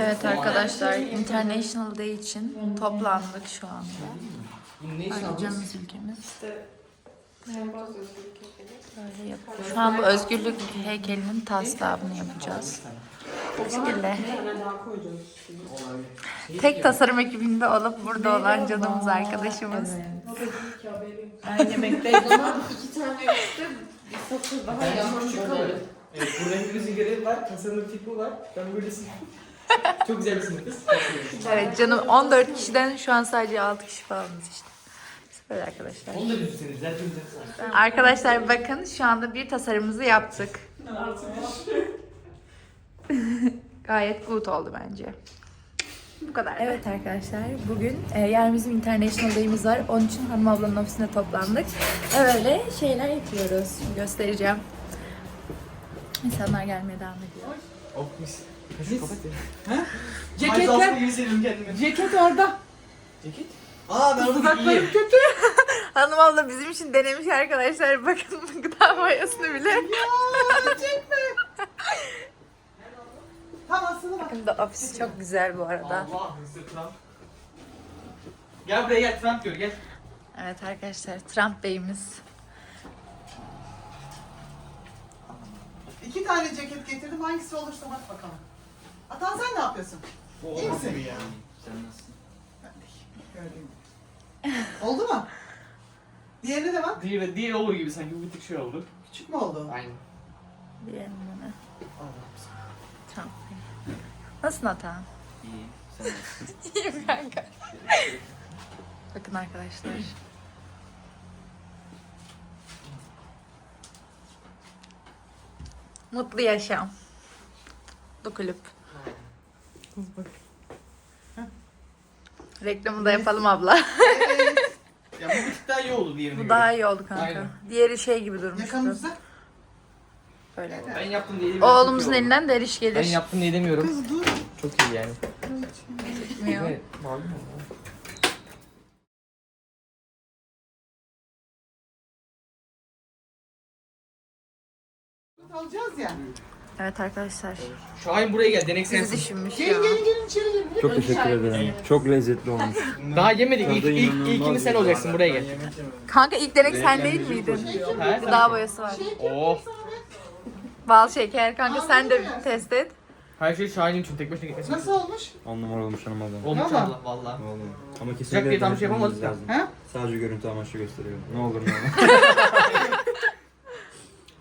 Arkadaşlar International Day için toplandık şu anda. Canımız ülkemiz. Böyle yapıyoruz. Şu an bu özgürlük heykelinin taslağını yapacağız. Şekilde. Tek tasarım ekibinde olup burada olan canımız arkadaşımız. Ben yemekteydim. Ben küçük kalırım. Evet, burada hepimizin görevi var. Tasarım tipi var. Ben böylesin. Çok güzel bir sınıfız. Evet canım 14 kişiden şu an sadece 6 kişi falanız işte. Böyle arkadaşlar. Onu da düzseniz. Zaten güzel. Arkadaşlar bakın şu anda bir tasarımımızı yaptık. Gayet good oldu bence. Bu kadar. Evet arkadaşlar bugün e, yarın bizim International Day'imiz var. Onun için hanım ablanın ofisine toplandık. Ve böyle şeyler yapıyoruz. Şimdi göstereceğim. İnsanlar gelmeye devam ediyor. Oh mis. Kaşı kapat ya. İyi seviyorum kendimi. Ceket orada. Ceket? Aa ben onu Dudaklarım giyeyim. kötü. Hanım abla bizim için denemiş arkadaşlar. Bakın gıda boyasını bile. Tam aslında bak. Bakın da ofis çok güzel bu arada. Allah Mr. Trump. Gel buraya gel Trump gör gel. Evet arkadaşlar Trump Bey'imiz. İki tane ceket getirdim. Hangisi olursa bak bakalım. Atan sen ne yapıyorsun? İyi misin? ya. Sen nasılsın? Ben de iyiyim, gördüğün gibi. Oldu mu? Diğerine de bak. Diğeri, diğeri olur gibi sanki bu bir tık şey oldu. Küçük mü oldu? Aynen. Diyelim bana. Bey. Nasılsın Atan? İyi. Sen nasılsın? İyiyim kanka. Bakın arkadaşlar. Mutlu yaşam. Bu kulüp. Reklamı da yapalım abla. ya bu bir tık daha iyi oldu diğerine Bu göre. daha iyi oldu kanka. Aynen. Diğeri şey gibi durmuştu. Yakamızda. Böyle. Ben yaptım diye demiyorum. Oğlumuzun Çok iyi oldu. elinden deriş Ben gelir. yaptım diye demiyorum. Kız dur. Çok iyi yani. Çıkmıyor. Evet, mi? Alacağız ya. Evet arkadaşlar. Şahin buraya gel denek Bizi sensin. düşünmüş Gelin ya. gelin gelin içeri gelin. Çok teşekkür ederim. Çok lezzetli olmuş. Daha yemedik. İlk, Tadı ilk, inanılmaz ilkini sen olacaksın buraya gel. Kanka ilk denek sen değil miydin? Ha? Gıda boyası var. Oh. Bal şeker kanka sen de bir test et. Her şey Şahin'in için tek başına gitmesin. Nasıl olmuş? On numara olmuş hanım adam. Olmuş Valla. valla. Vallahi. Ama diye kesinlikle tam şey yapamadık da. Sadece görüntü amaçlı gösteriyor. Ne olur ne olur.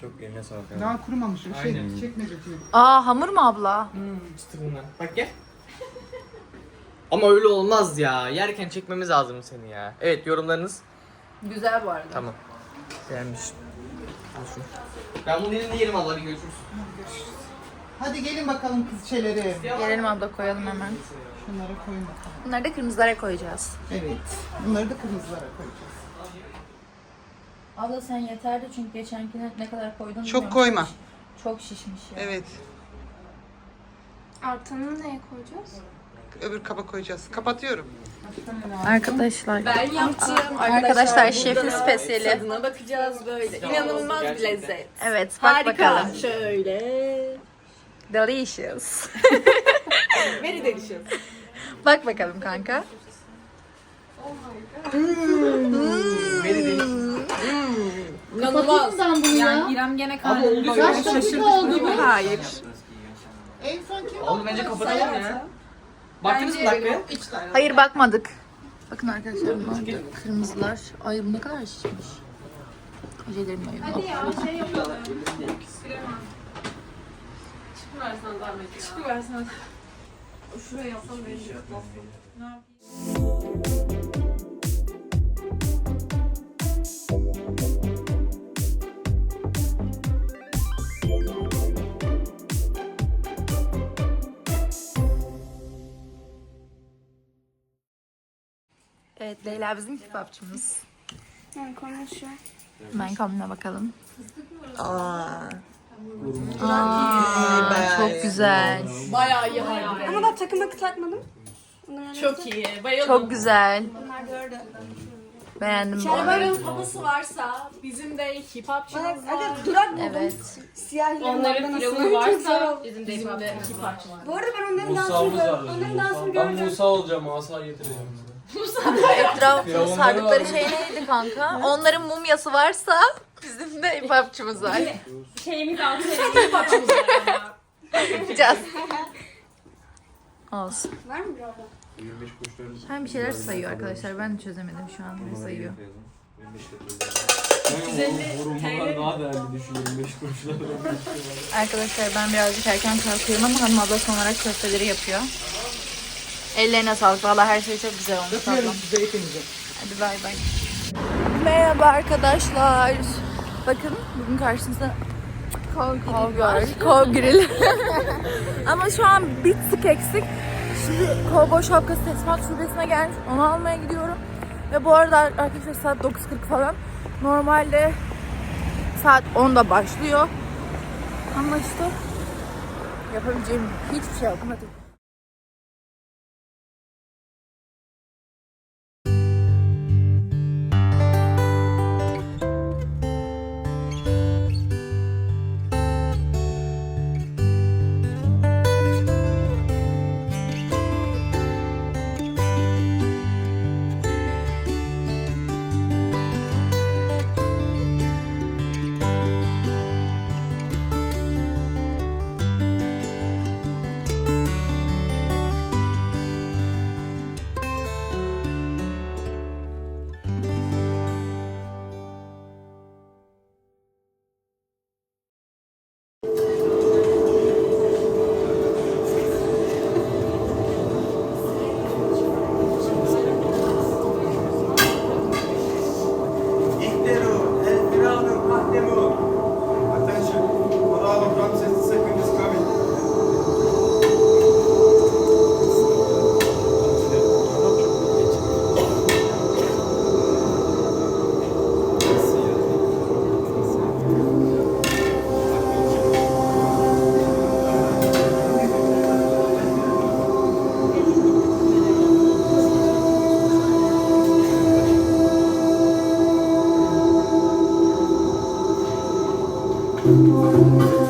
Çok eline sağlık abi. Daha kurumamış. Şey, Aynen. çekmece diyor. Aa hamur mu abla? Hmm, çıtır bunlar. Bak gel. Ama öyle olmaz ya. Yerken çekmemiz lazım seni ya. Evet yorumlarınız. Güzel bu arada. Tamam. Beğenmiş. Olsun. Ben bunu elinde yerim abla. Hadi görüşürüz. Hadi gelin bakalım kız şeyleri. Gelelim abla koyalım hemen. Şunları koyun bakalım. Bunları da kırmızılara koyacağız. Evet. Bunları da kırmızılara koyacağız. Abla sen yeterli çünkü geçenkine ne kadar koydun Çok koyma. Çok şişmiş ya. Evet. Artanı neye koyacağız? Öbür kaba koyacağız. Kapatıyorum. Arkadaşlar. Ben yaptım. Arkadaşlar şefin spesiyeli. Tadına bakacağız böyle. İnanılmaz bir lezzet. Evet bak Harika. bakalım. Şöyle. Delicious. Very delicious. bak bakalım kanka. İnanılmaz. Yani İrem gene kaldı. ya. Kaç dakika oldu bu? Hayır. En son kim Oğlum bence kapatalım ya. Baktınız mı dakikaya? Hayır bakmadık. Bakın arkadaşlar bunlar kırmızılar. Ay bu ne kadar şişmiş. Acelerim ayım. Hadi ya şey yapalım. Çıkıversen zahmet ya. Çıkıversen. Şuraya yapsam beni Ne yapayım? Evet Leyla bizim kebapçımız. Ben konuşuyor. Ben kombine bakalım. Aa. Aa, çok güzel. Bayağı iyi harbi. Ama ben takım akı takmadım. Çok iyi. Bayıldım. Çok güzel. Bunlar gördü. Beğendim bu arada. havası varsa bizim de hip hopçımız var. Durak buldum. Evet. Siyah Onların firavunu varsa bizim de hip hopçımız var. Bu arada ben onların dansını Musa'mız var. gördüm. Onların dansını Ben gördüm. Musa olacağım, asa getireceğim size. Etrafı Firavunları sardıkları şey neydi kanka? Onların mumyası varsa bizim de hip hopçumuz var. Şeyimiz altı hopçımız var. Yapacağız. Olsun. Var mı burada? 25 kuruşların. Hem bir şeyler sayıyor arkadaşlar. Ben de çözemedim şu an ne sayıyor. 150 Burunlar daha değerli düşün 25 kuruşlar. Arkadaşlar ben birazcık erken kalkıyorum ama hanım abla son olarak köfteleri yapıyor. Ellerine sağlık. Valla her şey çok güzel olmuş ablam. Size hepinize. Hadi bay bay. Merhaba arkadaşlar. Bakın bugün karşınızda kov var. Kov grill. Ama şu an bir tık eksik. Şimdi kovboy şapkası teslimat şubesine gelmiş. Onu almaya gidiyorum. Ve bu arada arkadaşlar saat 9.40 falan. Normalde saat 10'da başlıyor. Ama işte yapabileceğim hiçbir şey yok. Hadi. Música